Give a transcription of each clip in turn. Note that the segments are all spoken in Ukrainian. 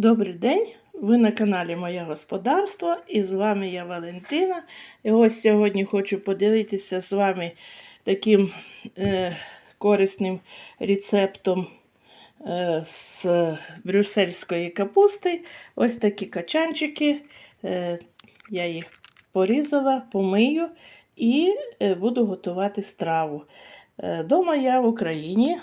Добрий день! Ви на каналі Моє Господарство і з вами я Валентина. І ось сьогодні хочу поділитися з вами таким е, корисним рецептом е, з брюссельської капусти. Ось такі качанчики. Е, я їх порізала, помию і е, буду готувати страву. Е, дома я в Україні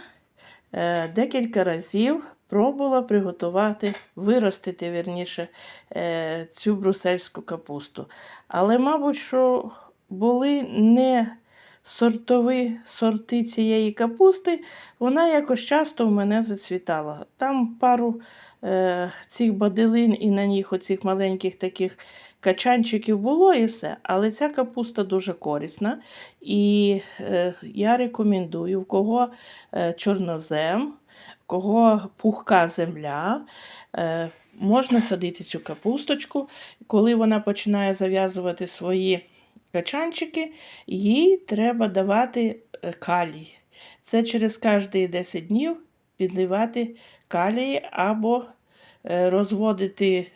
е, декілька разів пробувала приготувати, виростити вірніше е, цю брусельську капусту. Але, мабуть, що були не сортові сорти цієї капусти, вона якось часто в мене зацвітала. Там пару е, цих баделин і на них оцих маленьких таких качанчиків було і все. Але ця капуста дуже корисна. І е, я рекомендую, в кого е, чорнозем, кого пухка земля, е, можна садити цю капусточку. Коли вона починає зав'язувати свої качанчики, їй треба давати е, калій. Це через кожні 10 днів підливати калій або е, розводити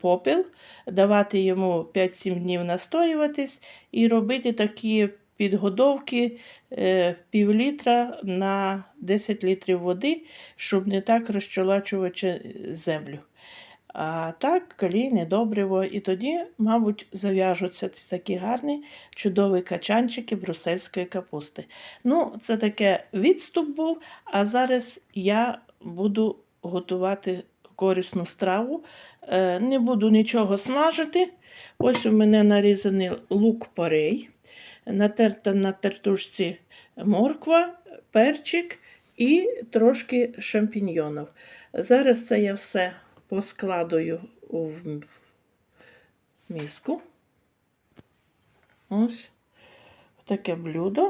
попіл, давати йому 5-7 днів настоюватись і робити такі підгодовки е, пів літра на 10 літрів води, щоб не так розчолачувати землю. А так калійне добриво, і тоді, мабуть, зав'яжуться такі гарні, чудові качанчики брусельської капусти. Ну, це таке відступ був, а зараз я буду готувати корисну страву. Е, Не буду нічого смажити. Ось у мене нарізаний лук порей, натерта на тертушці морква, перчик і трошки шампіньйонів. Зараз це я все поскладую в миску. Ось таке блюдо.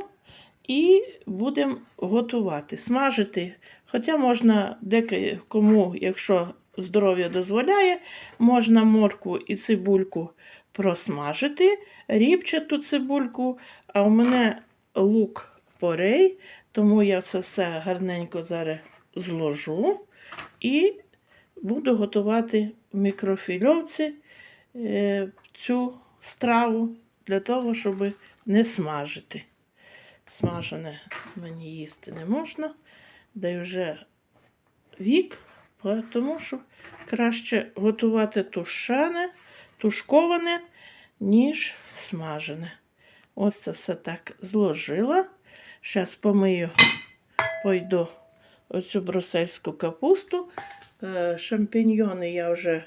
І будемо готувати, смажити. Хоча можна декому, якщо здоров'я дозволяє, можна морку і цибульку просмажити, рібчату цибульку, а у мене лук порей, тому я це все гарненько зараз зложу і буду готувати в мікрофільовці е, цю страву для того, щоб не смажити. Смажене мені їсти не можна, й вже вік, тому що краще готувати тушане, тушковане, ніж смажене. Ось це все так зложила. Зараз помию, пойду оцю брусельську капусту. Е, Шампіньйони я вже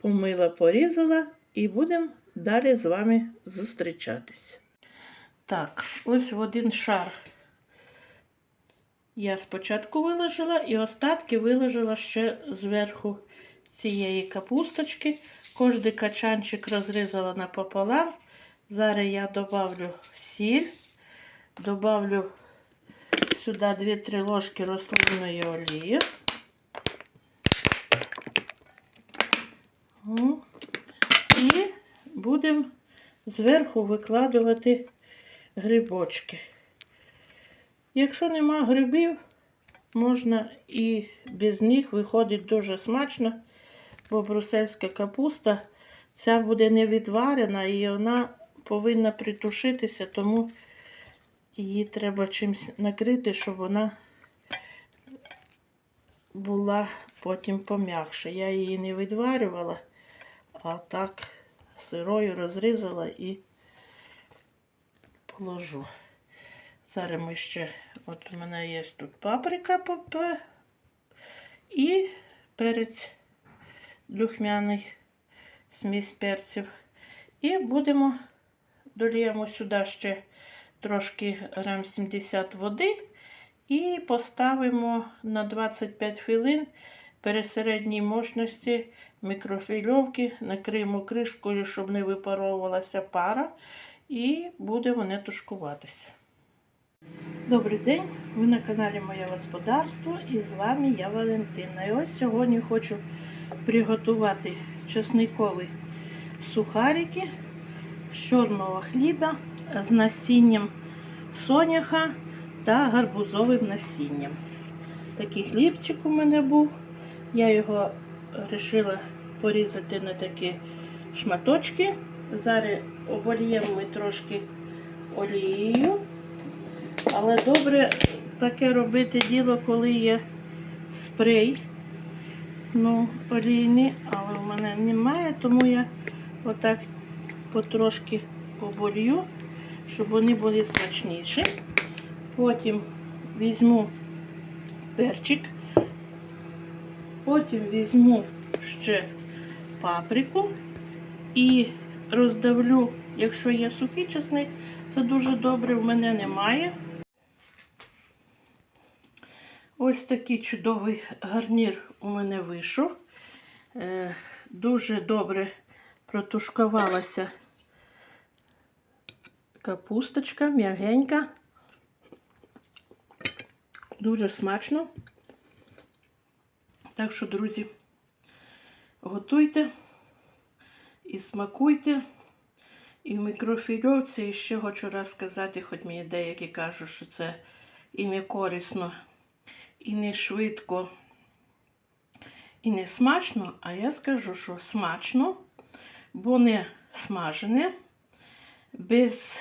помила, порізала, і будемо далі з вами зустрічатись. Так, ось в один шар я спочатку виложила і остатки виложила ще зверху цієї капусточки. Кожний качанчик розрізала напополам. Зараз я добавлю сіль, добавлю сюди 2-3 ложки рослинної олії. І будемо зверху викладувати грибочки. Якщо нема грибів, можна і без них виходить дуже смачно, бо брусельська капуста ця буде не відварена і вона повинна притушитися, тому її треба чимось накрити, щоб вона була потім пом'якша. Я її не відварювала, а так сирою розрізала і положу. Зараз ще, от у мене є тут паприка і перець духмяний, смісь перців. І будемо, доліємо сюди ще трошки грам 70 води і поставимо на 25 хвилин пересередній мощності мікрофільовки, накриємо кришкою, щоб не випаровувалася пара, і буде вони тушкуватися. Добрий день! Ви на каналі Моє Господарство і з вами я Валентина. І ось сьогодні хочу приготувати чесникові сухарики з чорного хліба з насінням соняха та гарбузовим насінням. Такий хлібчик у мене був. Я його вирішила порізати на такі шматочки. Зараз обольємо ми трошки олією. Але добре таке робити діло, коли є спрей. Ну, олійний, але в мене немає, тому я отак потрошки оболью, щоб вони були смачніші. Потім візьму перчик, потім візьму ще паприку і роздавлю, якщо є сухий чесник, це дуже добре, в мене немає. Ось такий чудовий гарнір у мене вийшов. Е, Дуже добре протушкувалася капусточка, м'ягенька. Дуже смачно. Так що, друзі, готуйте і смакуйте. І в мікрофільовці і ще хочу раз сказати, хоч мені деякі кажуть, що це і не корисно, і не швидко, і не смачно, а я скажу, що смачно, бо не смажене, без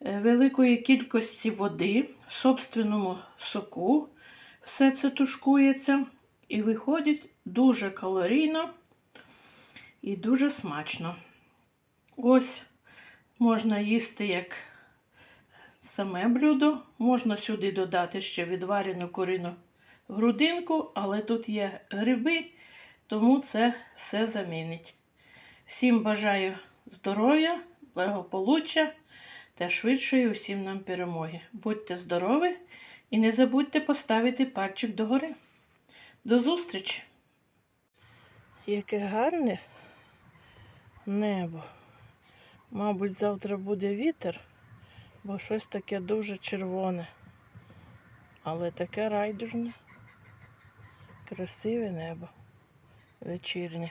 е, великої кількості води, в собственному соку все це тушкується і виходить дуже калорійно і дуже смачно. Ось можна їсти як саме блюдо. Можна сюди додати ще відварену курину грудинку, але тут є гриби, тому це все замінить. Всім бажаю здоров'я, благополуччя та швидшої усім нам перемоги. Будьте здорові і не забудьте поставити пальчик догори. До зустрічі! Яке гарне небо. Мабуть, завтра буде вітер, бо щось таке дуже червоне. Але таке райдужне, красиве небо вечірнє.